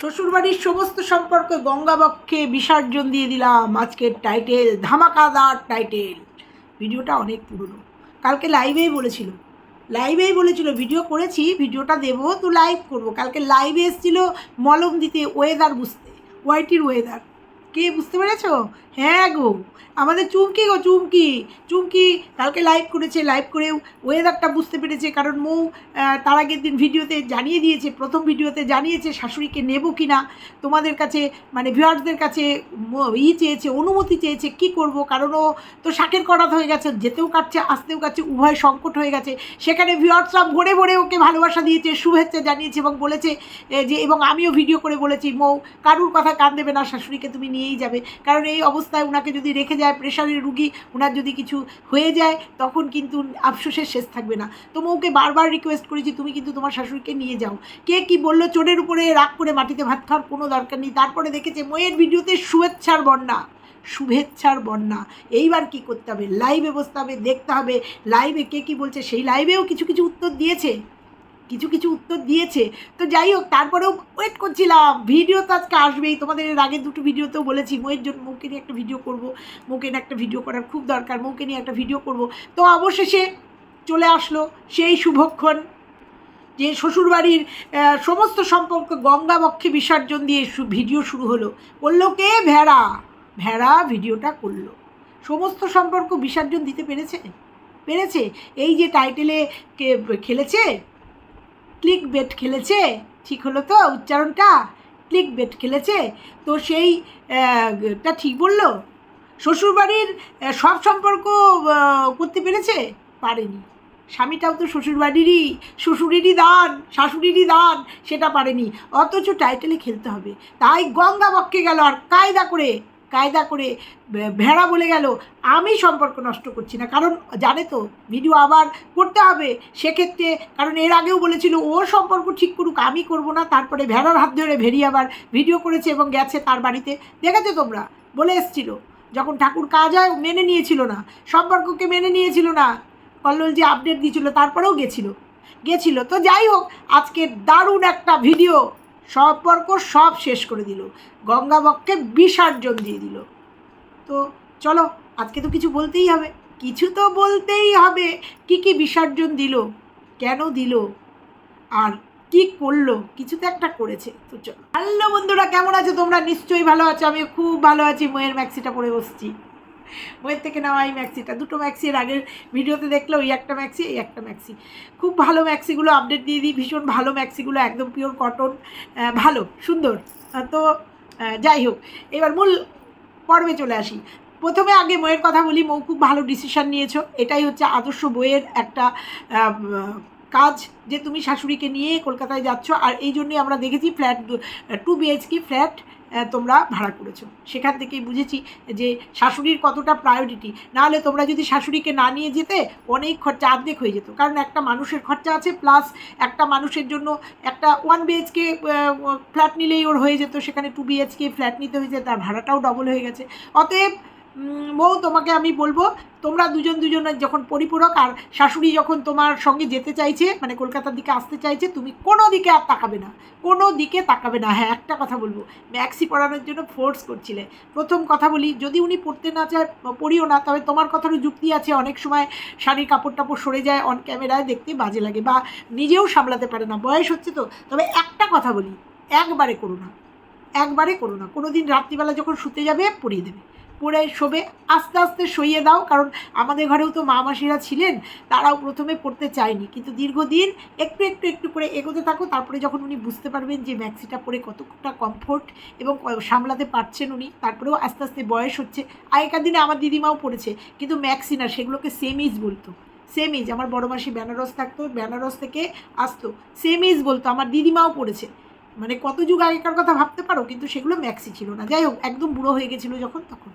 শ্বশুরবাড়ির সমস্ত সম্পর্ক গঙ্গাবক্ষে বিসর্জন দিয়ে দিলাম। আজকের টাইটেল ধামাকাদার টাইটেল ভিডিওটা অনেক পুরনো। কালকে লাইভেই বলেছিল। লাইভেই বলেছিল, ভিডিও করেছি, ভিডিওটা দেবো, তো লাইভ করব। কালকে লাইভে এসেছিল মলম দিতে ওয়েদার বুঝতে। ওয়াইটির ওয়েদার কে বুঝতে পেরেছ? হ্যাঁ গো, আমাদের চুমকি গো, চুমকি চুমকি কালকে লাইভ করেছে লাইভ করে ওয়েদারটা বুঝতে পেরেছে, কারণ মৌ তার আগের দিন ভিডিওতে জানিয়ে দিয়েছে, প্রথম ভিডিওতে জানিয়েছে শাশুড়িকে নেব কি না তোমাদের কাছে মানে ভিউয়ার্সদের কাছে ই চেয়েছে, অনুমতি চেয়েছে, কি করব, কারণ ও তো শাকের করাত হয়ে গেছে, যেতেও কাটছে, আসতেও কাটছে, উভয় সংকট হয়ে গেছে। সেখানে ভিউয়ার্সরা ভরে ভরে ওকে ভালোবাসা দিয়েছে, শুভেচ্ছা জানিয়েছে এবং বলেছে যে, এবং আমিও ভিডিও করে বলেছি, মৌ, কারুর কথা কান দেবে না, শাশুড়িকে তুমি নিয়েই যাবে, কারণ এই অবস্থায় ওনাকে যদি রেখে যায় প্রেশারের রুগী ওনার যদি কিছু হয়ে যায়, তখন কিন্তু আফসোসের শেষ থাকবে না। তো মৌকে বারবার রিকোয়েস্ট করেছি, তুমি কিন্তু তোমার শাশুড়িকে নিয়ে যাও। কে কি বলল, চোরের উপরে রাগ করে মাটিতে ভাত খাওয়ার কোনো দরকার নেই। তারপরে দেখেছে ময়ের ভিডিওতে শুভেচ্ছার বন্যা। শুভেচ্ছার বন্যা। এইবার কি করতে হবে? লাইভে বসতে হবে, দেখতে হবে। লাইভে কে কি বলছে? সেই লাইভেও কিছু কিছু উত্তর দিয়েছে। কিছু কিছু উত্তর দিয়েছে। তো যাই হোক, তারপরেও ওয়েট করছিলাম। ভিডিও তো আজকে আসবেই। তোমাদের এর আগের দুটো ভিডিওতেও বলেছি, ময়ের জন্য মৌকে নিয়ে একটা ভিডিও করব। মৌকে নিয়ে একটা ভিডিও করার খুব দরকার, মৌকে নিয়ে একটা ভিডিও করব। তো অবশেষে চলে আসলো সেই শুভক্ষণ, যে শ্বশুরবাড়ির সমস্ত সম্পর্ক গঙ্গা বক্ষে বিসর্জন দিয়ে ভিডিও শুরু হলো। করল কে ভেড়া? ভেড়া ভিডিওটা করল। সমস্ত সম্পর্ক বিসর্জন দিতে পেরেছে? পেরেছে। এই যে টাইটেলে কে, খেলেছে? ক্লিক বেট খেলেছে? ঠিক হলো তো উচ্চারণটা? ক্লিক বেট খেলেছে? তো সেই আহ, টা ঠিক বলল? শ্বশুরবাড়ির সব সম্পর্ক করতে পেরেছে? পারেনি। স্বামীটাও তো শ্বশুরবাড়িরই শ্বশুরেরই দান শাশুড়িরই দান সেটা পারেনি। অথচ টাইটেলে খেলতে হবে। তাই গঙ্গা বক্ষে গেল আর কায়দা করে কায়দা করে ভেড়া বলে গেল, আমি সম্পর্ক নষ্ট করছি না। কারণ জানে তো, ভিডিও আবার করতে হবে। সেক্ষেত্রে, কারণ এর আগেও বলেছিল ওর সম্পর্ক ঠিক করুক, আমি করব না। তারপরে ভেড়ার হাত ধরে ভেড়ি আবার ভিডিও করেছে এবং গেছে তার বাড়িতে। দেখেছ তোমরা? বলে এসছিল। যখন ঠাকুর কাজ হয় মেনে নিয়েছিল না। সম্পর্ককে মেনে নিয়েছিল না। কল্লোল যে আপডেট দিয়েছিল, তারপরেও গেছিল। গেছিল। তো যাই হোক, আজকে দারুণ একটা ভিডিও সম্পর্ক সব শেষ করে দিল। গঙ্গাবক্ষে বিসর্জন দিয়ে দিল। তো চলো, আজকে তো কিছু বলতেই হবে। কিছু তো বলতেই হবে, কি কি বিসর্জন দিল, কেন দিল, আর কি করল, কিছু তো একটা করেছে। তো চলো। হ্যালো বন্ধুরা, কেমন আছো তোমরা? নিশ্চয়ই ভালো আছো। আমি খুব ভালো আছি। ময়ের ম্যাক্সিটা পরে বসছি। বইয়ের থেকে নেওয়া এই ম্যাক্সিটা। দুটো ম্যাক্সি এর আগের ভিডিওতে দেখলে ওই একটা ম্যাক্সি, এই একটা ম্যাক্সি। খুব ভালো ম্যাক্সিগুলো আপডেট দিয়ে দিই, ভীষণ ভালো ম্যাক্সিগুলো, একদম পিওর কটন ভালো, সুন্দর। তো যাই হোক, এবার মূল পর্বে চলে আসি। প্রথমে আগে বইয়ের কথা বলি মৌ খুব ভালো ডিসিশান নিয়েছো। এটাই হচ্ছে আদর্শ বইয়ের একটা কাজ যে তুমি শাশুড়িকে নিয়ে কলকাতায় যাচ্ছ। আর এই জন্যই আমরা দেখেছি ফ্ল্যাট টু বিএইচকে ফ্ল্যাট তোমরা ভাড়া করেছ। সেখান থেকেই বুঝেছি যে শাশুড়ির কতটা প্রায়োরিটি নাহলে তোমরা যদি শাশুড়িকে না নিয়ে যেতে, অনেক খরচা আর্ধেক হয়ে যেত। কারণ একটা মানুষের খরচা আছে প্লাস একটা মানুষের জন্য একটা ওয়ান বিএইচকে ফ্ল্যাট নিলেই ওর হয়ে যেত। সেখানে টু বিএইচকে ফ্ল্যাট নিতে হয়েছে, তার ভাড়াটাও ডবল হয়ে গেছে। অতএব বউ তোমাকে আমি বলব, তোমরা দুজন দুজনের যখন পরিপূরক, আর শাশুড়ি যখন তোমার সঙ্গে যেতে চাইছে মানে কলকাতার দিকে আসতে চাইছে, তুমি কোনো দিকে আর তাকাবে না, কোনো দিকে তাকাবে না। হ্যাঁ একটা কথা বলব, ম্যাক্সি পড়ানোর জন্য ফোর্স করছিলে। প্রথম কথা বলি, যদি উনি পড়তে না চায় পড়িও না, তবে তোমার কথারও যুক্তি আছে, অনেক সময় শাড়ির কাপড় টাপড় সরে যায় অন ক্যামেরায় দেখতে বাজে লাগে, বা নিজেও সামলাতে পারে না, বয়স হচ্ছে তো। তবে একটা কথা বলি, একবারে করো না, একবারে করো না। কোনো দিন রাত্রিবেলা যখন শুতে যাবে, পড়িয়ে দেবে। পরে শোবে। আস্তে আস্তে সইয়ে দাও, কারণ আমাদের ঘরেও তো মা মাসিরা ছিলেন, তারাও প্রথমে পড়তে চায়নি। কিন্তু দীর্ঘদিন একটু একটু একটু করে এগোতে থাকো, তারপরে যখন উনি বুঝতে পারবেন যে ম্যাক্সিটা পরে কতটা কমফোর্ট এবং সামলাতে পারছেন উনি, তারপরেও আস্তে আস্তে বয়স হচ্ছে। আগেকার দিনে আমার দিদিমাও পড়েছে, কিন্তু ম্যাক্সি না, সেগুলোকে সেমিজ বলতো। সেমিজ আমার বড় মাসি বেনারস থাকতো, বেনারস থেকে আসতো সেমিজ বলতো, আমার দিদিমাও পড়েছে। মানে কত যুগ আগেকার কথা ভাবতে পারো, কিন্তু সেগুলো ম্যাক্সি ছিল না। যাই হোক, একদম বুড়ো হয়ে গেছিল যখন, তখন।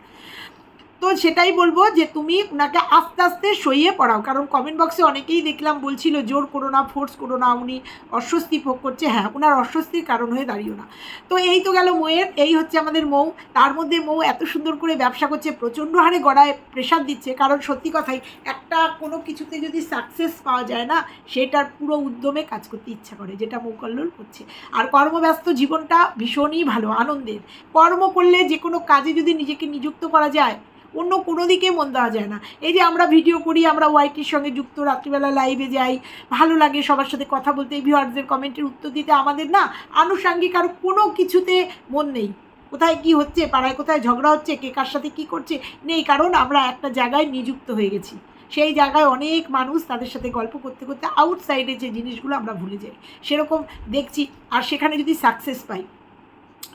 তো সেটাই বলব যে তুমি ওনাকে আস্তে আস্তে সইয়ে পড়াও। কারণ কমেন্ট বক্সে অনেকেই দেখলাম বলছিল, জোর করো না ফোর্স করো না। উনি অস্বস্তি ভোগ করছে। হ্যাঁ ওনার অস্বস্তির কারণ হয়ে দাঁড়িয়েও না। তো এই তো গেল মৌয়ের এই হচ্ছে আমাদের মৌ। তার মধ্যে মৌ এত সুন্দর করে ব্যবসা করছে, প্রচণ্ড হারে গড়ায় প্রেশার দিচ্ছে। কারণ সত্যি কথাই, একটা কোনো কিছুতে যদি সাকসেস পাওয়া যায় না, সেটার পুরো উদ্যমে কাজ করতে ইচ্ছা করে, যেটা মৌ কল্লোল করছে। আর কর্মব্যস্ত জীবনটা ভীষণই ভালো, আনন্দের। কর্ম করলে যে কোনো কাজে যদি নিজেকে নিযুক্ত করা যায় অন্য কোনো দিকে মন দেওয়া যায় না। এই যে আমরা ভিডিও করি, আমরা ওয়াইটির সঙ্গে যুক্ত, রাত্রিবেলা লাইভে যাই, ভালো লাগে সবার সাথে কথা বলতে। ভিউয়ার্সদের কমেন্টের উত্তর দিতে আমাদের না আনুষাঙ্গিক আর কোনো কিছুতে মন নেই। কোথায় কি হচ্ছে, পাড়ায় কোথায় ঝগড়া হচ্ছে, কে কার সাথে কি করছে, নেই কারণ আমরা একটা জায়গায় নিযুক্ত হয়ে গেছি। সেই জায়গায় অনেক মানুষ তাদের সাথে গল্প করতে করতে আউটসাইডে যে জিনিসগুলো আমরা ভুলে যাই, সেরকম দেখছি। আর সেখানে যদি সাকসেস পাই,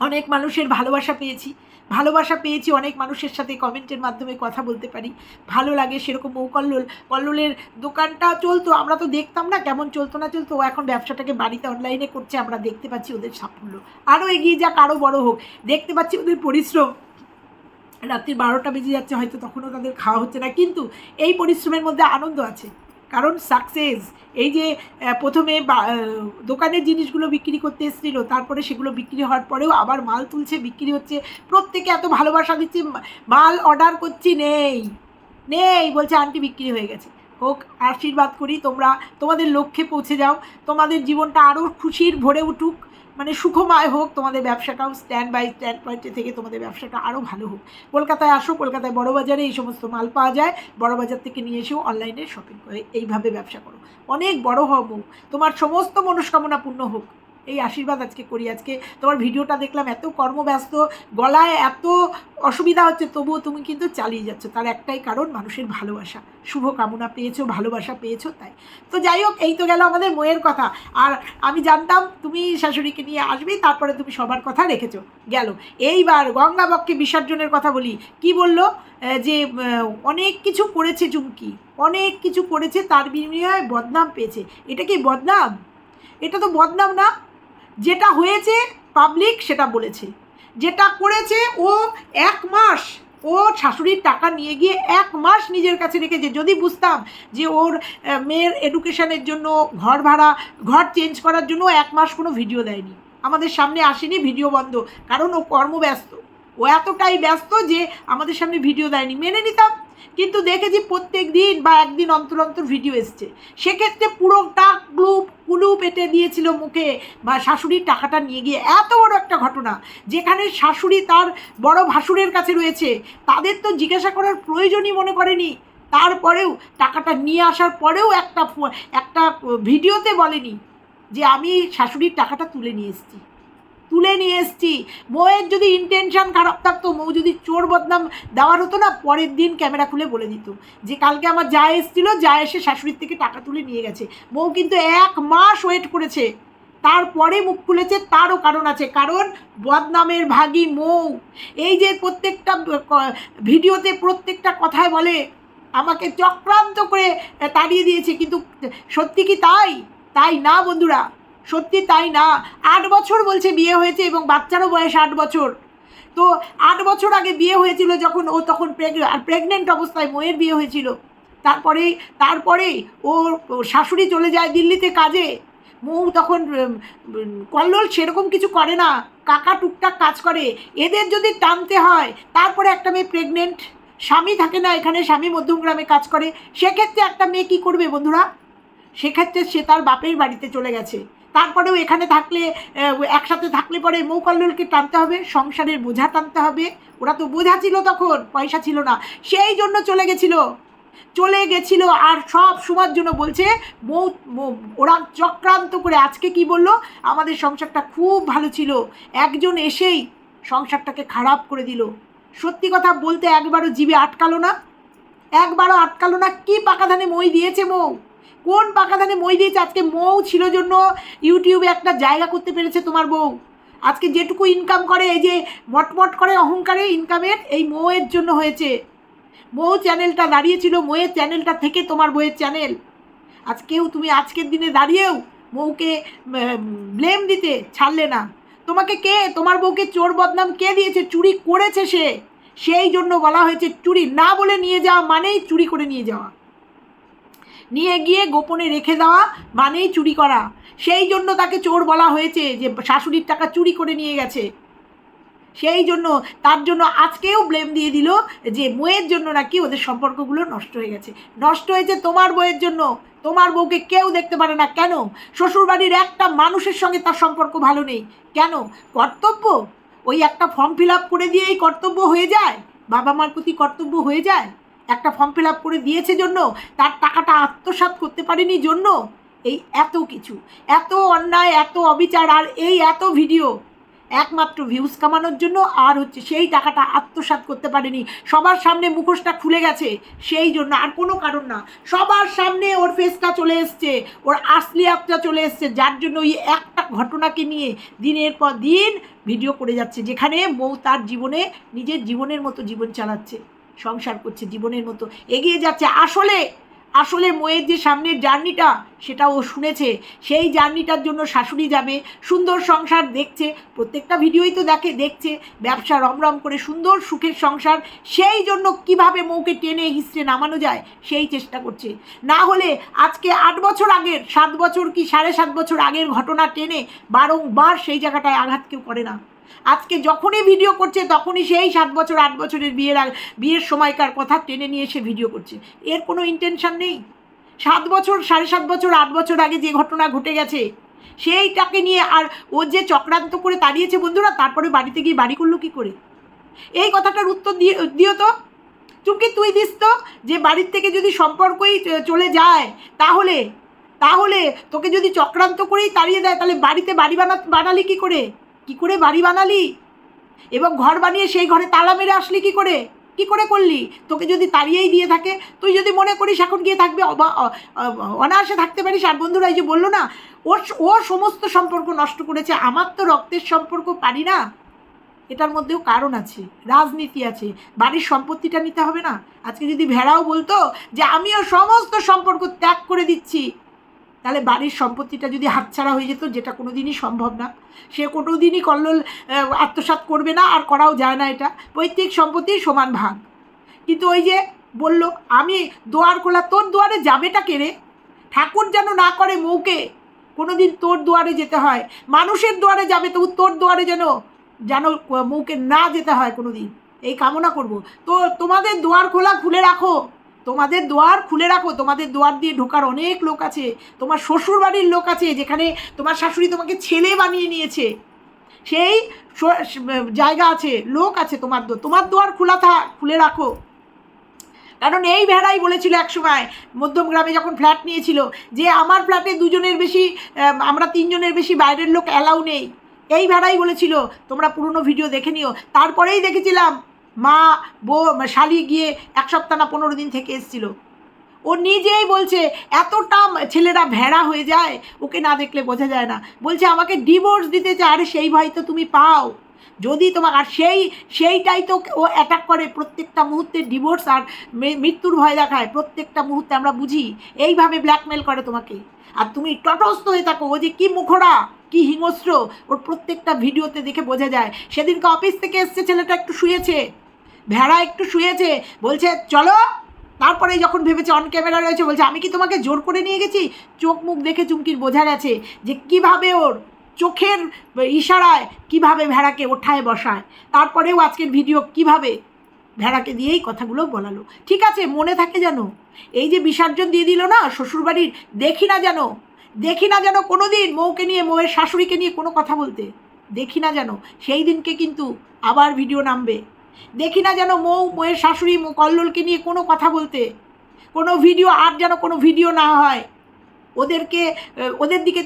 অনেক মানুষের ভালোবাসা পেয়েছি। ভালোবাসা পেয়েছি, অনেক মানুষের সাথে কমেন্টের মাধ্যমে কথা বলতে পারি। ভালো লাগে সেরকম মৌ কল্লোল। কল্লোলের দোকানটা চলতো, আমরা তো দেখতাম না কেমন চলতো না চলতো। ও এখন ব্যবসাটাকে বাড়িতে অনলাইনে করছে, আমরা দেখতে পাচ্ছি ওদের সাফল্য। আরও এগিয়ে যাক আরও বড় হোক। দেখতে পাচ্ছি ওদের পরিশ্রম। রাত্রি বারোটা বেজে যাচ্ছে, হয়তো তখনও তাদের খাওয়া হচ্ছে না। কিন্তু এই পরিশ্রমের মধ্যে আনন্দ আছে। কারণ সাকসেস এই যে প্রথমে দোকানের জিনিসগুলো বিক্রি করতে এসেছিল, তারপরে সেগুলো বিক্রি হওয়ার পরেও আবার মাল তুলছে, বিক্রি হচ্ছে। প্রত্যেকে এত ভালোবাসা দিচ্ছে মাল অর্ডার করছি, নেই নেই, বলছে, আন্টি, বিক্রি হয়ে গেছে। হোক, আশীর্বাদ করি তোমরা, তোমাদের লক্ষ্যে পৌঁছে যাও, তোমাদের জীবনটা আরও খুশির ভরে উঠুক। মানে সুখময় হোক, তোমাদের ব্যবসাটাও স্ট্যান্ড বাই স্ট্যান্ড পয়েন্টে থেকে তোমাদের ব্যবসাটা আরও ভালো হোক। কলকাতায় আসো, কলকাতায় বড় বাজারে এই সমস্ত মাল পাওয়া যায়। বড় বাজার থেকে নিয়ে এসেও অনলাইনে শপিং করে, এইভাবে ব্যবসা করো। অনেক বড় হও তোমার সমস্ত মনস্কামনা পূর্ণ হোক। এই আশীর্বাদ আজকে করি। আজকে তোমার ভিডিওটা দেখলাম, এত কর্মব্যস্ত, গলায় এত অসুবিধা হচ্ছে, তবুও তুমি কিন্তু চালিয়ে যাচ্ছ। তার একটাই কারণ, মানুষের ভালোবাসা। শুভ কামনা পেয়েছ, ভালোবাসা পেয়েছ তাই। তো যাই হোক, এই তো গেল আমাদের ময়ের কথা। আর আমি জানতাম তুমি শাশুড়িকে নিয়ে আসবে, তারপরে তুমি সবার কথা রেখেছো। গেল। এইবার গঙ্গাবক্ষে বিসর্জনের কথা বলি। কি বলল? যে অনেক কিছু করেছে চুমকি। অনেক কিছু করেছে, তার বিনিময়ে বদনাম পেয়েছে। এটা কি বদনাম? এটা তো বদনাম না। যেটা হয়েছে পাবলিক সেটা বলেছে। যেটা করেছে ও এক মাস, ও শাশুড়ির টাকা নিয়ে গিয়ে এক মাস নিজের কাছে রেখেছে। যদি বুঝতাম যে ওর মেয়ের এডুকেশনের জন্য ঘর ভাড়া, ঘর চেঞ্জ করার জন্য এক মাস কোনো ভিডিও দেয়নি। আমাদের সামনে আসেনি ভিডিও বন্ধ। কারণ ও কর্মব্যস্ত। ও এতটাই ব্যস্ত যে আমাদের সামনে ভিডিও দেয়নি। মেনে নিতাম। কিন্তু দেখেছি প্রত্যেক দিন বা একদিন অন্তর অন্তর ভিডিও এসছে। সেক্ষেত্রে পুরোটা গ্লুপ কুলু পেটে দিয়েছিল মুখে বা শাশুড়ির টাকাটা নিয়ে গিয়ে। এত বড় একটা ঘটনা, যেখানে শাশুড়ি তার বড় ভাসুরের কাছে রয়েছে। তাদের তো জিজ্ঞাসা করার প্রয়োজনই মনে করেনি। তারপরেও টাকাটা নিয়ে আসার পরেও একটা একটা, ভিডিওতে বলেনি যে আমি শাশুড়ির টাকাটা তুলে নিয়ে এসেছি। তুলে নিয়ে এসেছি। মৌয়ের যদি ইন্টেনশন খারাপ থাকতো মৌ যদি চোর বদনাম দেওয়ার হতো না, পরের দিন ক্যামেরা খুলে বলে দিত যে, কালকে আমার যা এসেছিল, যা এসে শাশুড়ির থেকে টাকা তুলে নিয়ে গেছে। মৌ কিন্তু এক মাস ওয়েট করেছে। তারপরে মুখ খুলেছে, তারও কারণ আছে। কারণ বদনামের ভাগী মৌ। এই যে প্রত্যেকটা ভিডিওতে প্রত্যেকটা কথায় বলে, আমাকে চক্রান্ত করে তাড়িয়ে দিয়েছে। কিন্তু সত্যি কি তাই? তাই না, বন্ধুরা? সত্যি তাই না? আট বছর বলছে বিয়ে হয়েছে এবং বাচ্চারও বয়স আট বছর। তো আট বছর আগে বিয়ে হয়েছিল যখন ও তখন আর প্রেগনেন্ট অবস্থায় মোয়ের বিয়ে হয়েছিল। তারপরে তারপরে ওর শাশুড়ি চলে যায় দিল্লিতে কাজে। মৌ তখন কল্লোল সেরকম কিছু করে না। কাকা টুকটাক কাজ করে। এদের যদি টানতে হয়, তারপরে একটা মেয়ে প্রেগনেন্ট। স্বামী থাকে না এখানে, স্বামী মধ্যমগ্রামে কাজ করে। সেক্ষেত্রে একটা মেয়ে কী করবে বন্ধুরা? সেক্ষেত্রে সে তার বাপের বাড়িতে চলে গেছে। তারপরেও এখানে থাকলে একসাথে থাকলে পরে মৌকল্লোলকে টানতে হবে, সংসারের বোঝা টানতে হবে। ওরা তো বোঝা ছিল তখন, পয়সা ছিল না। সেই জন্য চলে গেছিল। চলে গেছিল আর সব সময়ের জন্য বলছে, মৌ ওরা চক্রান্ত করে আজকে কি বলল? আমাদের সংসারটা খুব ভালো ছিল। একজন এসেই সংসারটাকে খারাপ করে দিল। সত্যি কথা বলতে একবারও জীবে আটকালো না। একবারও আটকালো না, কি পাকা ধানে মই দিয়েছে মৌ? কোন পাকা ধানে মই দিয়েছে? আজকে মৌ ছিল জন্য ইউটিউবে একটা জায়গা করতে পেরেছে তোমার বউ। আজকে যেটুকু ইনকাম করে, এই যে মটমট করে অহংকারে ইনকামের এই মৌয়ের জন্য হয়েছে। মৌ চ্যানেলটা দাঁড়িয়েছিল, মৌয়ের চ্যানেলটা থেকে তোমার বইয়ের চ্যানেল আজকেও তুমি আজকের দিনে দাঁড়িয়েও মৌকে ব্লেম দিতে ছাড়লে না। তোমাকে কে? তোমার বউকে চোর বদনাম কে দিয়েছে? চুরি করেছে সে। সেই জন্য বলা হয়েছে, চুরি না বলে নিয়ে যাওয়া মানেই চুরি করে নিয়ে যাওয়া। নিয়ে গিয়ে গোপনে রেখে দেওয়া মানেই চুরি করা। সেই জন্য তাকে চোর বলা হয়েছে যে শাশুড়ির টাকা চুরি করে নিয়ে গেছে। সেই জন্য, তার জন্য আজকেও ব্লেম দিয়ে দিল যে বইয়ের জন্য নাকি ওদের সম্পর্কগুলো নষ্ট হয়ে গেছে। নষ্ট হয়েছে তোমার বইয়ের জন্য। তোমার বউকে কেউ দেখতে পারে না। কেন? শ্বশুরবাড়ির একটা মানুষের সঙ্গে তার সম্পর্ক ভালো নেই। কেন? কর্তব্য? ওই একটা ফর্ম ফিল আপ করে দিয়েই কর্তব্য হয়ে যায়? বাবা মার প্রতি কর্তব্য হয়ে যায়? একটা ফর্ম ফিল করে দিয়েছে জন্য, তার টাকাটা আত্মসাৎ করতে পারেনি জন্য? এই এত কিছু, এত অন্যায়, এত অবিচার, আর এই এত ভিডিও একমাত্র ভিউজ কামানোর জন্য, আর হচ্ছে সেই টাকাটা আত্মসাৎ করতে পারেনি। সবার সামনে মুখোশটা খুলে গেছে, সেই জন্য আর কোনো কারণ না। সবার সামনে ওর ফেসটা চলে এসছে, ওর আসলি আপটা চলে এসছে, যার জন্য ওই একটা ঘটনাকে নিয়ে দিনের পর দিন ভিডিও করে যাচ্ছে, যেখানে বউ তার জীবনে, নিজের জীবনের মতো জীবন চালাচ্ছে। সংসার করছে, জীবনের মতো। এগিয়ে যাচ্ছে। আসলে আসলে মোয়ের যে সামনের জার্নিটা সেটা ও শুনেছে। সেই জার্নিটার জন্য শাশুড়ি যাবে, সুন্দর সংসার দেখছে, প্রত্যেকটা ভিডিওই তো দেখে, দেখছে, ব্যবসা রমরম করে সুন্দর সুখের সংসার। সেই জন্য কীভাবে মৌকে টেনে হিসড়ে নামানো যায়, সেই চেষ্টা করছে। না হলে আজকে আট বছর আগের, সাত বছর কি সাড়ে সাত বছর আগের ঘটনা টেনে বারংবার সেই জায়গাটায় আঘাত কেউ করে না। আজকে যখনই ভিডিও করছে, তখনই সেই সাত বছর, আট বছরের বিয়ের বিয়ের সময়কার কথা টেনে নিয়ে এসে ভিডিও করছে। এর কোনো ইন্টেনশন নেই। সাত বছর, সাড়ে সাত বছর, আট বছর আগে যে ঘটনা ঘটে গেছে, সেইটাকে নিয়ে আর ও যে চক্রান্ত করে তাড়িয়েছে বন্ধুরা, তারপরে বাড়িতে গিয়ে বাড়ি করল কী করে? এই কথাটার উত্তর দিয়ে দিও তো। চুমকি, তুই দিস তো যে বাড়ির থেকে যদি সম্পর্কই চলে যায়, তাহলে তাহলে তোকে যদি চক্রান্ত করেই তাড়িয়ে দেয়, তাহলে বাড়িতে বাড়ি বানা বানালি কী করে? কি করে বাড়ি বানালি? এবং ঘর বানিয়ে সেই ঘরে তালা মেরে আসলি কি করে? কি করে করলি? তোকে যদি তাড়িয়েই দিয়ে থাকে, তুই যদি মনে করিস এখন গিয়ে থাকবে অনায়াসে থাকতে পারিস। আর বন্ধুরা, এই যে বলল না ওর ও সমস্ত সম্পর্ক নষ্ট করেছে, আমার তো রক্তের সম্পর্ক পারি না। এটার মধ্যেও কারণ আছে, রাজনীতি আছে, বাড়ির সম্পত্তিটা নিতে হবে না। আজকে যদি ভেড়াও বলতো যে, আমিও সমস্ত সম্পর্ক ত্যাগ করে দিচ্ছি। তাহলে বাড়ির সম্পত্তিটা যদি হাতছাড়া হয়ে যেত যেটা কোনো দিনই সম্ভব না। সে কোনো দিনই কল্লোল আহ, আত্মসাৎ করবে না আর করাও যায় না এটা। পৈতৃক সম্পত্তির সমান ভাগ। কিন্তু ওই যে বলল আমি দোয়ার খোলা তোর দুয়ারে যাবেটা কেড়ে ঠাকুর যেন না করে মৌকে কোনো দিন তোর দুয়ারে যেতে হয়। মানুষের দুয়ারে যাবে তো তোর দুয়ারে যেন যেন মৌকে না যেতে হয় কোনো দিন এই কামনা করব। তো তোমাদের দুয়ার খোলা খুলে রাখো। তোমাদের দুয়ার খুলে রাখো, তোমাদের দুয়ার দিয়ে ঢোকার অনেক লোক আছে, তোমার শ্বশুর বাড়ির লোক আছে, যেখানে তোমার শাশুড়ি তোমাকে ছেলে বানিয়ে নিয়েছে। সেই জায়গা আছে, লোক আছে তোমার তোমার দুয়ার খোলা থাক খুলে রাখো। কারণ এই ভেড়াই বলেছিল একসময় মধ্যম গ্রামে যখন ফ্ল্যাট নিয়েছিল, যে আমার ফ্ল্যাটে দুজনের বেশি আমরা তিনজনের বেশি বাইরের লোক অ্যালাউ নেই। এই ভেড়াই বলেছিল, তোমরা পুরনো ভিডিও দেখে নিও। তারপরেই দেখেছিলাম মা, বউ শালি গিয়ে এক সপ্তাহ না পনেরো দিন থেকে এসেছিল। ও নিজেই বলছে, এতটা ছেলেরা ভেড়া হয়ে যায়, ওকে না দেখলে বোঝা যায় না। বলছে, আমাকে ডিভোর্স দিতে চায়, আরে সেই ভয় তো তুমি পাও। যদি তোমার আর সেই, সেইটাই তো ও অ্যাটাক করে প্রত্যেকটা মুহূর্তে ডিভোর্স আর মৃত্যুর ভয় দেখায়, প্রত্যেকটা মুহূর্তে আমরা বুঝি, এইভাবে ব্ল্যাকমেল করে তোমাকে। আর তুমি তটস্থ হয়ে থাকো, ও যে কী মুখরা কি হিংস্র, ওর প্রত্যেকটা ভিডিওতে দেখে বোঝা যায়। সেদিনকে অফিস থেকে এসছে, ছেলেটা একটু শুয়েছে। ভেড়া একটু শুয়েছে, বলছে, চলো। তারপরে যখন ভেবেছে অন ক্যামেরা রয়েছে, বলছে, আমি কি তোমাকে জোর করে নিয়ে গেছি? চোখ মুখ দেখে চুমকির বোঝা গেছে যে, কীভাবে ওর চোখের ইশারায় কীভাবে ভেড়াকে ওঠায় বসায়? তারপরেও আজকের ভিডিও কীভাবে ভেড়াকে দিয়েই কথাগুলো বলালো। ঠিক আছে, মনে থাকে যেন, এই যে বিসর্জন দিয়ে দিল না, শ্বশুরবাড়ির, দেখি না যেন, দেখি না যেন কোনো দিন মৌকে নিয়ে, মৌয়ের শাশুড়িকে নিয়ে কোনো কথা বলতে, দেখি না যেন, সেই দিনকে কিন্তু আবার ভিডিও নামবে। দেখি না যেন মৌ, মৌয়ের শাশুড়ি কল্লোলকে নিয়ে কোনো কথা বলতে। কোনো ভিডিও, আর যেন কোনো ভিডিও না হয়। ওদেরকে ওদের দিকে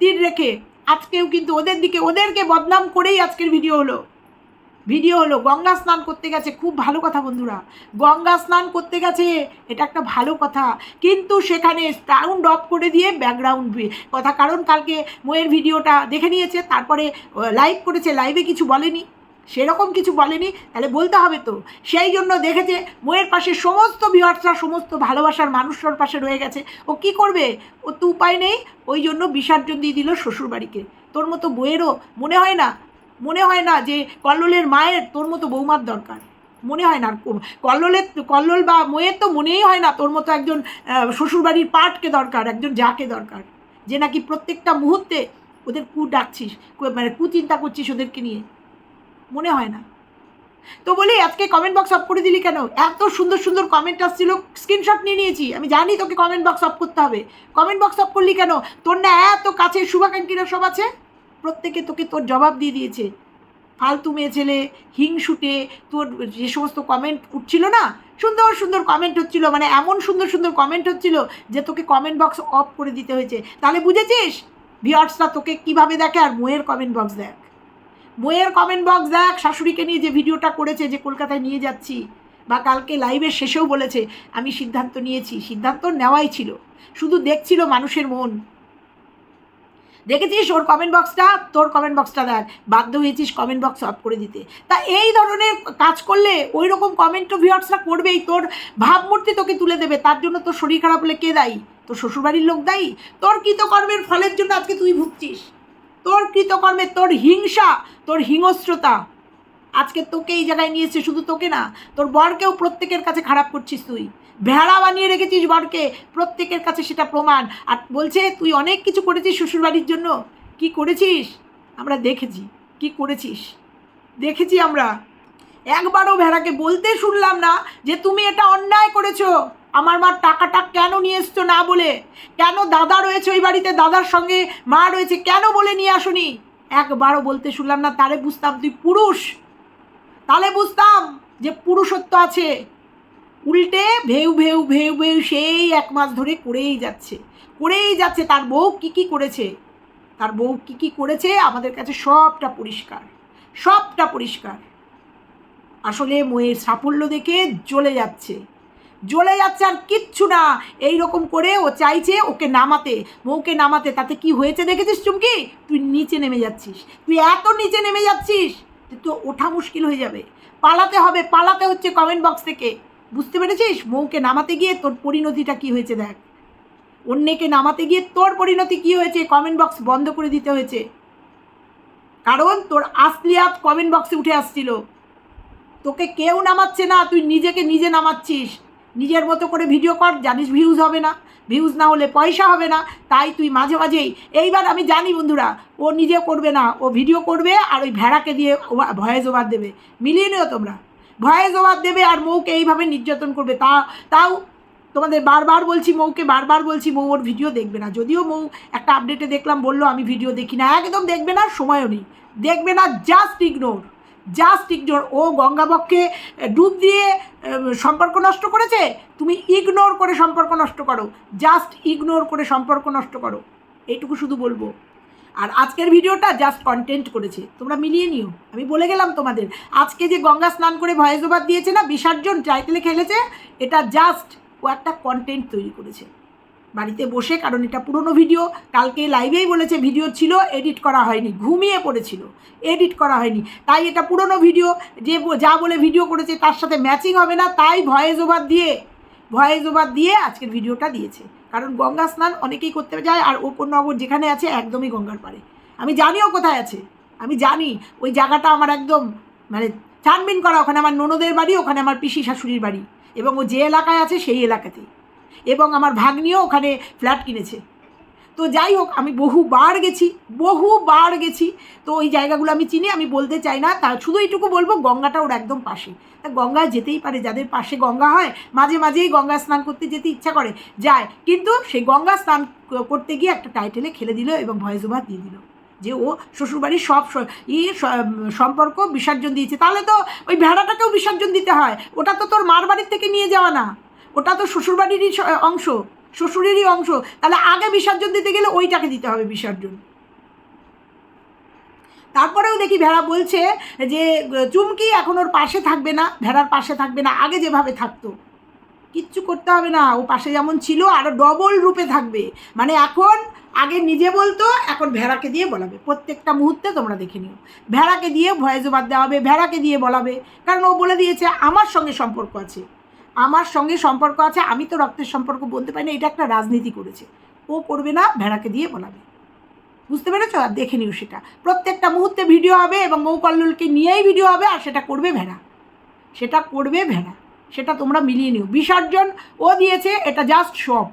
তীর রেখে, আজকেও কিন্তু ওদের দিকে, ওদেরকে বদনাম করেই আজকের ভিডিও হলো। ভিডিও হলো, গঙ্গা স্নান করতে গেছে, খুব ভালো কথা বন্ধুরা। গঙ্গা স্নান করতে গেছে, এটা একটা ভালো কথা। কিন্তু সেখানে সাউন্ড অফ করে দিয়ে ব্যাকগ্রাউন্ড কথা কারণ কালকে মোয়ের ভিডিওটা দেখে নিয়েছে, তারপরে লাইভ করেছে লাইভে কিছু বলেনি। সেরকম কিছু বলেনি, তাহলে বলতে হবে তো। সেই জন্য দেখেছে মোয়ের পাশে সমস্ত ভিওয়ার্সরা সমস্ত ভালোবাসার মানুষরার পাশে রয়ে গেছে। ও কি করবে? ও তো উপায় নেই, ওই জন্য বিসর্জন দিয়ে দিল শ্বশুরবাড়িকে। তোর মতো বইয়েরও মনে হয় না, মনে হয় না যে কল্লোলের মায়ের তোর মতো বৌমার দরকার। মনে হয় না কল্লোলের, কল্লোল বা মোয়ের তো মনেই হয় না তোর মতো একজন শ্বশুরবাড়ির পাটকে দরকার, একজন যাকে দরকার। যে নাকি প্রত্যেকটা মুহূর্তে ওদের কু ডাকছিস মানে কুচিন্তা করছিস ওদেরকে নিয়ে। মনে হয় না। তো বলি, আজকে কমেন্ট বক্স অফ করে দিলি কেন? এত সুন্দর সুন্দর কমেন্ট আসছিল স্ক্রিনশট নিয়ে নিয়েছি। আমি জানি তোকে কমেন্ট বক্স অফ করতে হবে। কমেন্ট বক্স অফ করলি কেন? তোর না এত কাছে শুভাকাঙ্ক্ষীরা সব আছে? প্রত্যেকে তোকে তোর জবাব দিয়ে দিয়েছে। ফালতু মেয়ে ছেলে, হিংসুটে, তোর যে সমস্ত কমেন্ট উঠছিল না, সুন্দর সুন্দর কমেন্ট হচ্ছিল মানে এমন সুন্দর সুন্দর কমেন্ট হচ্ছিল যে তোকে কমেন্ট বক্স অফ করে দিতে হয়েছে। তাহলে বুঝেছিস? ভিওয়ার্সরা তোকে কীভাবে দেখে আর মোয়ের কমেন্ট বক্স দেখ। বইয়ের কমেন্ট বক্স দেখ, শাশুড়িকে নিয়ে যে ভিডিওটা করেছে যে কলকাতায় নিয়ে যাচ্ছি, বা কালকে লাইভের শেষেও বলেছে, আমি সিদ্ধান্ত নিয়েছি। সিদ্ধান্ত নেওয়াই ছিল। শুধু দেখছিল মানুষের মন। দেখেছিস ওর কমেন্ট বক্সটা তোর কমেন্ট বক্সটা দেখ। বাধ্য হয়েছিস কমেন্ট বক্স অফ করে দিতে। তা এই ধরনের কাজ করলে ওই রকম কমেন্ট তো ভিউয়ার্সরা করবেই। তোর ভাবমূর্তি তোকে তুলে দেবে। তার জন্য তোর শরীর খারাপ হলে কে দায়ী? তোর শ্বশুরবাড়ির লোক দায়ী? তোর কৃতকর্মের ফলের জন্য আজকে তুই ভুগছিস। তোর কৃতকর্মে, তোর হিংসা, তোর হিংস্রতা। আজকে তোকে এই জায়গায় নিয়েছে শুধু তোকে না, তোর বরকেও প্রত্যেকের কাছে খারাপ করছিস তুই। ভেড়া বানিয়ে রেখেছিস বরকে, প্রত্যেকের কাছে সেটা প্রমাণ। আর বলছে, তুই অনেক কিছু করেছিস শ্বশুরবাড়ির জন্য। কি করেছিস? আমরা দেখেছি। কি করেছিস? দেখেছি আমরা। একবারও ভেড়াকে বলতে শুনলাম না যে তুমি এটা অন্যায় করেছ। আমার মার টাকাটা কেন নিয়ে এসছো না বলে? কেন দাদা রয়েছে ওই বাড়িতে? দাদার সঙ্গে মা রয়েছে, কেন বলে নিয়ে আসুনি? একবারও বলতে শুনলাম না, তারে বুঝতাম তুই পুরুষ। তাহলে বুঝতাম যে পুরুষত্ব আছে। উল্টে ভেউ ভেউ ভেউ ভেউ সেই এক মাস ধরে করেই যাচ্ছে। করেই যাচ্ছে, তার বউ কি কি করেছে? তার বউ কি কি করেছে? আমাদের কাছে সবটা পরিষ্কার সবটা পরিষ্কার। আসলে ময়ের সাফল্য দেখে জ্বলে যাচ্ছে। জ্বলে যাচ্ছে আর কিচ্ছু না। এই রকম করে ও চাইছে ওকে নামাতে। বউকে নামাতে। তাতে কি হয়েছে দেখেছিস চুমকি? তুই নিচে নেমে যাচ্ছিস। তুই এত নিচে নেমে যাচ্ছিস তো ওঠা মুশকিল হয়ে যাবে। পালাতে হবে, পালাতে হচ্ছে কমেন্ট বক্স থেকে। বুঝতে পেরেছিস? বউকে নামাতে গিয়ে তোর পরিণতিটা কি হয়েছে দেখ। অন্যকে নামাতে গিয়ে তোর পরিণতি কি হয়েছে কমেন্ট বক্স বন্ধ করে দিতে হয়েছে। কারণ তোর আসলিয়াত কমেন্ট বক্সে উঠে আসছিল। তোকে কেউ নামাচ্ছে না, তুই নিজেকে নিজে নামাচ্ছিস। নিজের মতো করে ভিডিও কর, জানিস ভিউজ হবে না ভিউজ না হলে পয়সা হবে না, তাই তুই মাঝে মাঝেই, এইবার আমি জানি বন্ধুরা, ও নিজে করবে না, ও ভিডিও করবে আর ওই ভেড়াকে দিয়ে ভয়েস ওভার দেবে। মিলিয়ে নিও তোমরা। ভয়েস ওভার দেবে আর মৌকে এইভাবে নির্যাতন করবে। তা, তাও তোমাদের বারবার বলছি মৌকে, বারবার বলছি মৌ ওর ভিডিও দেখবে না। যদিও মৌ একটা আপডেটে দেখলাম, বলল, আমি ভিডিও দেখি না। একদম দেখবে না, সময়ও নেই। দেখবে না জাস্ট ইগনোর জাস্ট ইগনোর, ও গঙ্গাবক্ষে ডুব দিয়ে সম্পর্ক নষ্ট করেছে? তুমি ইগনোর করে সম্পর্ক নষ্ট করো। জাস্ট ইগনোর করে সম্পর্ক নষ্ট করো। এইটুকু শুধু বলব। আর আজকের ভিডিওটা জাস্ট কন্টেন্ট করেছে। তোমরা মিলিয়ে নিও। আমি বলে গেলাম তোমাদের, আজকে যে গঙ্গা স্নান করে ভয়েস ওভার দিয়েছে না, বিসর্জন টাইটেলে খেলেছে, এটা জাস্ট ও একটা কন্টেন্ট তৈরি করেছে। বাড়িতে বসে, কারণ এটা পুরনো ভিডিও, কালকে লাইভেই বলেছে ভিডিও ছিল এডিট করা হয়নি, ঘুমিয়ে পড়েছিল এডিট করা হয়নি। তাই এটা পুরনো ভিডিও, যে যা বলে ভিডিও করেছে তার সাথে ম্যাচিং হবে না, তাই ভয়েস ওভার দিয়ে ভয়েস ওভার দিয়ে আজকের ভিডিওটা দিয়েছে। কারণ গঙ্গা স্নান অনেকেই করতে যায়, আর ওপরনগর যেখানে আছে, একদমই গঙ্গার পারে আমি জানিও কোথায় আছে, আমি জানি, ওই জায়গাটা আমার একদম মানে ছানবিন করা, ওখানে আমার ননদের বাড়ি, ওখানে আমার পিসি শাশুড়ির বাড়ি, এবং ও যে এলাকায় আছে, সেই এলাকাতেই। এবং আমার ভাগ্নিও ওখানে ফ্ল্যাট কিনেছে। তো যাই হোক, আমি বহুবার গেছি বহুবার গেছি। তো ওই জায়গাগুলো আমি চিনি, আমি বলতে চাই না। তা শুধু এইটুকু বলব, গঙ্গাটা ওর একদম পাশে। তা গঙ্গা যেতেই পারে, যাদের পাশে গঙ্গা হয়, মাঝে মাঝেই গঙ্গা স্নান করতে যেতে ইচ্ছা করে, যায়। কিন্তু সেই গঙ্গা স্নান করতে গিয়ে একটা টাইটেলে খেলে দিল এবং ভয়েস ওভার দিয়ে দিল। যে ও শ্বশুরবাড়ির সব ই সম্পর্ক বিসর্জন দিয়েছে। তাহলে তো ওই ভেড়াটাকেও বিসর্জন দিতে হয়। ওটা তো তোর মার বাড়ির থেকে নিয়ে যাওয়া না। ওটা তো শ্বশুরবাড়িরই অংশ, শ্বশুরেরই অংশ। তাহলে আগে বিসর্জন দিতে গেলে ওইটাকে দিতে হবে বিসর্জন। তারপরেও দেখি ভেড়া বলছে যে, চুমকি এখন ওর পাশে থাকবে না, ভেড়ার পাশে থাকবে না, আগে যেভাবে থাকতো। কিচ্ছু করতে হবে না, ও পাশে যেমন ছিল আরও ডবল রূপে থাকবে। মানে এখন আগে নিজে বলতো, এখন ভেড়াকে দিয়ে বলাবে। প্রত্যেকটা মুহূর্তে তোমরা দেখে নিও। ভেড়াকে দিয়ে ভয়েস ওভার দেওয়া হবে, ভেড়াকে দিয়ে বলাবে। কারণ ও বলে দিয়েছে, আমার সঙ্গে সম্পর্ক আছে। আমার সঙ্গে সম্পর্ক আছে, আমি তো রক্তের সম্পর্ক বলতে পারি না, এটা একটা রাজনীতি করেছে। ও করবে না, ভেড়াকে দিয়ে বলাবে। বুঝতে পেরেছ? আর দেখে নিও সেটা। প্রত্যেকটা মুহূর্তে ভিডিও হবে এবং মৌ কল্লোলকে নিয়েই ভিডিও হবে, আর সেটা করবে ভেড়া। সেটা করবে ভেড়া। সেটা তোমরা মিলিয়ে নিও। বিসর্জন ও দিয়েছে, এটা জাস্ট সব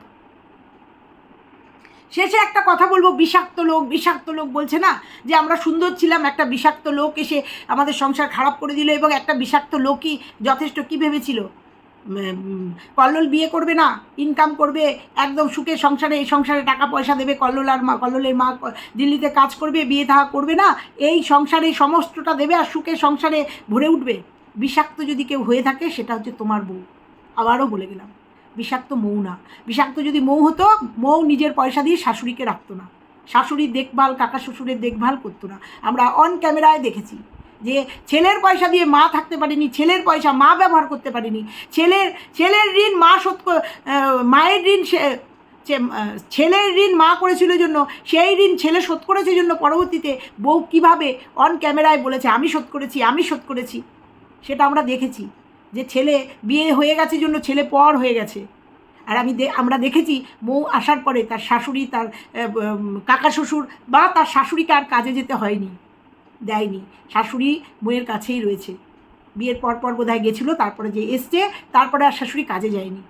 শেষে একটা কথা বলব, বিষাক্ত লোক বিষাক্ত লোক বলছে না যে আমরা সুন্দর ছিলাম, একটা বিষাক্ত লোক এসে আমাদের সংসার খারাপ করে দিল এবং একটা বিষাক্ত লোকই যথেষ্ট কী ভেবেছিল? কল্লোল বিয়ে করবে না ইনকাম করবে, একদম সুখে সংসারে, এই সংসারে টাকা পয়সা দেবে, কল্লোল আর মা, কল্লোলের মা দিল্লিতে কাজ করবে, বিয়ে থাকা করবে না, এই সংসারে সমস্তটা দেবে আর সুখে সংসারে ভরে উঠবে। বিষাক্ত যদি কেউ হয়ে থাকে, সেটা হচ্ছে তোমার বউ। আবারও বলে গেলাম, বিষাক্ত মৌ না। বিষাক্ত যদি মৌ হতো, মৌ নিজের পয়সা দিয়ে শাশুড়িকে রাখতো না। শাশুড়ির দেখভাল, কাকা শ্বশুরের দেখভাল করতো না। আমরা অন ক্যামেরায় দেখেছি। যে ছেলের পয়সা দিয়ে মা থাকতে পারেনি, ছেলের পয়সা মা ব্যবহার করতে পারেনি, ছেলের ছেলের ঋণ মা শোধ মায়ের ঋণ সে ছেলের ঋণ মা করেছিল জন্য, সেই ঋণ ছেলে শোধ করেছে জন্য পরবর্তীতে বউ কীভাবে অন ক্যামেরায় বলেছে, আমি শোধ করেছি, আমি শোধ করেছি। সেটা আমরা দেখেছি যে ছেলে বিয়ে হয়ে গেছে জন্য ছেলে পর হয়ে গেছে। আর আমি আমরা দেখেছি বউ আসার পরে তার শাশুড়ি তার কাকা শ্বশুর বা তার শাশুড়িকে আর কাজে যেতে হয়নি। দেয়নি। শাশুড়ি বইয়ের কাছেই রয়েছে। বিয়ের পর পর বোধহয় গেছিল, তারপরে যে এসছে, তারপরে আর শাশুড়ি কাজে যায়নি।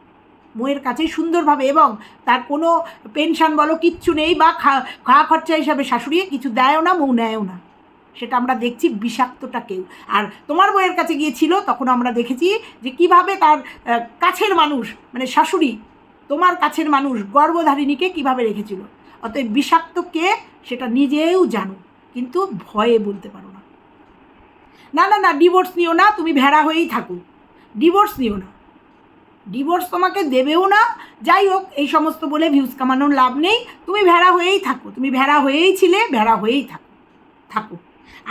বউয়ের কাছেই সুন্দরভাবে এবং তার কোনো পেনশন বলো কিচ্ছু নেই বা খা খাওয়া খরচা হিসাবে শাশুড়ি কিছু দেয়ও না, মৌ নেয়ও না। সেটা আমরা দেখছি বিষাক্তটা কেউ। আর তোমার বইয়ের কাছে গিয়েছিল, তখন আমরা দেখেছি যে কীভাবে তার কাছের মানুষ মানে শাশুড়ি, তোমার কাছের মানুষ, গর্ভধারিণীকে কীভাবে রেখেছিল। অতএব বিষাক্ত কে, সেটা নিজেও জানো। কিন্তু ভয়ে বলতে পারো না। না না না ডিভোর্স নিও না, তুমি ভেড়া হয়েই থাকো। ডিভোর্স নিও না। ডিভোর্স তোমাকে দেবেও না, যাই হোক, এই সমস্ত বলে ভিউজ কামানোর লাভ নেই। তুমি ভেড়া হয়েই থাকো, তুমি ভেড়া হয়েই ছিলে, ভেড়া হয়েই থাকো থাকো।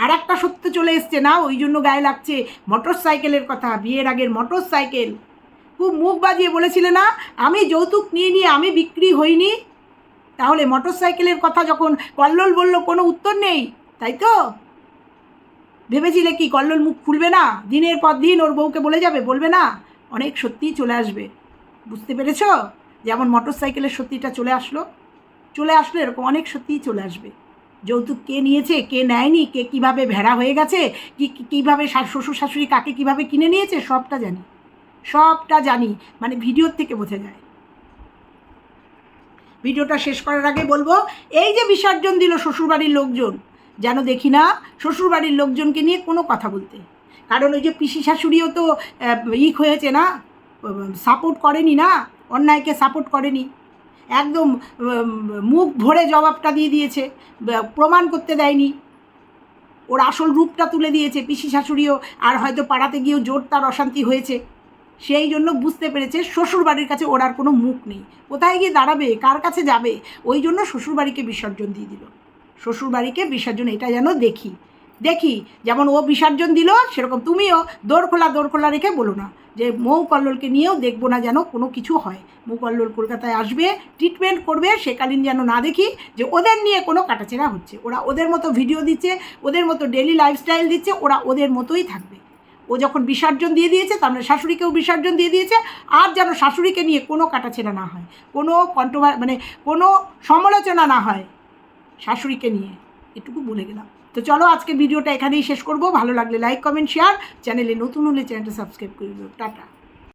আর একটা সত্য চলে এসছে না, ওই জন্য গায়ে লাগছে মোটর সাইকেলের কথা, বিয়ের আগের মোটর সাইকেল খুব মুখ বাজিয়ে বলেছিলে না, আমি যৌতুক নিয়ে নিয়ে আমি বিক্রি হইনি তাহলে মোটর সাইকেলের কথা যখন কল্লোল বলল, কোনো উত্তর নেই, তাই তো? ভেবেছিলে কি কল্লোল মুখ খুলবে না? দিনের পর দিন ওর বউকে বলে যাবে, বলবে না? অনেক সত্যিই চলে আসবে। বুঝতে পেরেছ? যেমন মোটর সাইকেলের সত্যিটা চলে আসলো। চলে আসলো এরকম অনেক সত্যিই চলে আসবে। যৌতুক কে নিয়েছে, কে নেয়নি, কে কীভাবে ভেড়া হয়ে গেছে, কি কীভাবে শ্বশুর শাশুড়ি কাকে কীভাবে কিনে নিয়েছে, সবটা জানি। সবটা জানি। মানে ভিডিওর থেকে বোঝা যায়। ভিডিওটা শেষ করার আগে বলব, এই যে বিসর্জন দিল শ্বশুরবাড়ির লোকজন, যেন দেখি না শ্বশুরবাড়ির লোকজনকে নিয়ে কোনো কথা বলতে। কারণ ওই যে পিসি শাশুড়িও তো ইক হয়েছে না, সাপোর্ট করেনি না, অন্যায়কে সাপোর্ট করেনি। একদম মুখ ভরে জবাবটা দিয়ে দিয়েছে প্রমাণ করতে দেয়নি। ওর আসল রূপটা তুলে দিয়েছে পিসি শাশুড়িও, আর হয়তো পাড়াতে গিয়েও জোর তার অশান্তি হয়েছে। সেই জন্য বুঝতে পেরেছে শ্বশুরবাড়ির কাছে ওর আর কোনো মুখ নেই। কোথায় গিয়ে দাঁড়াবে? কার কাছে যাবে? ওই জন্য শ্বশুরবাড়িকে বিসর্জন দিয়ে দিল। শ্বশুরবাড়িকে বিসর্জন, এটা যেন দেখি। দেখি, যেমন ও বিসর্জন দিল, সেরকম তুমিও দোর খোলা দোর খোলা রেখে বলো না যে, মৌ কল্লোলকে নিয়েও দেখব না যেন কোনো কিছু হয়। মৌ কল্লোল কলকাতায় আসবে ট্রিটমেন্ট করবে, সেকালীন যেন না দেখি যে, ওদের নিয়ে কোনো কাটাছেড়া হচ্ছে। ওরা ওদের মতো ভিডিও দিচ্ছে, ওদের মতো ডেলি লাইফস্টাইল দিচ্ছে, ওরা ওদের মতোই থাকবে। ও যখন বিসর্জন দিয়ে দিয়েছে, তার মানে শাশুড়িকেও বিসর্জন দিয়ে দিয়েছে, আর যেন শাশুড়িকে নিয়ে কোনো কাটাছেড়া না হয়, কোনো কন্ট্রোভার মানে কোনো সমালোচনা না হয় শাশুড়িকে নিয়ে। এটুকু বলে গেলাম। তো চলো আজকে ভিডিওটা এখানেই শেষ করব। ভালো লাগলে লাইক কমেন্ট শেয়ার চ্যানেলে নতুন হলে চ্যানেলটা সাবস্ক্রাইব করে দিও। টাটা।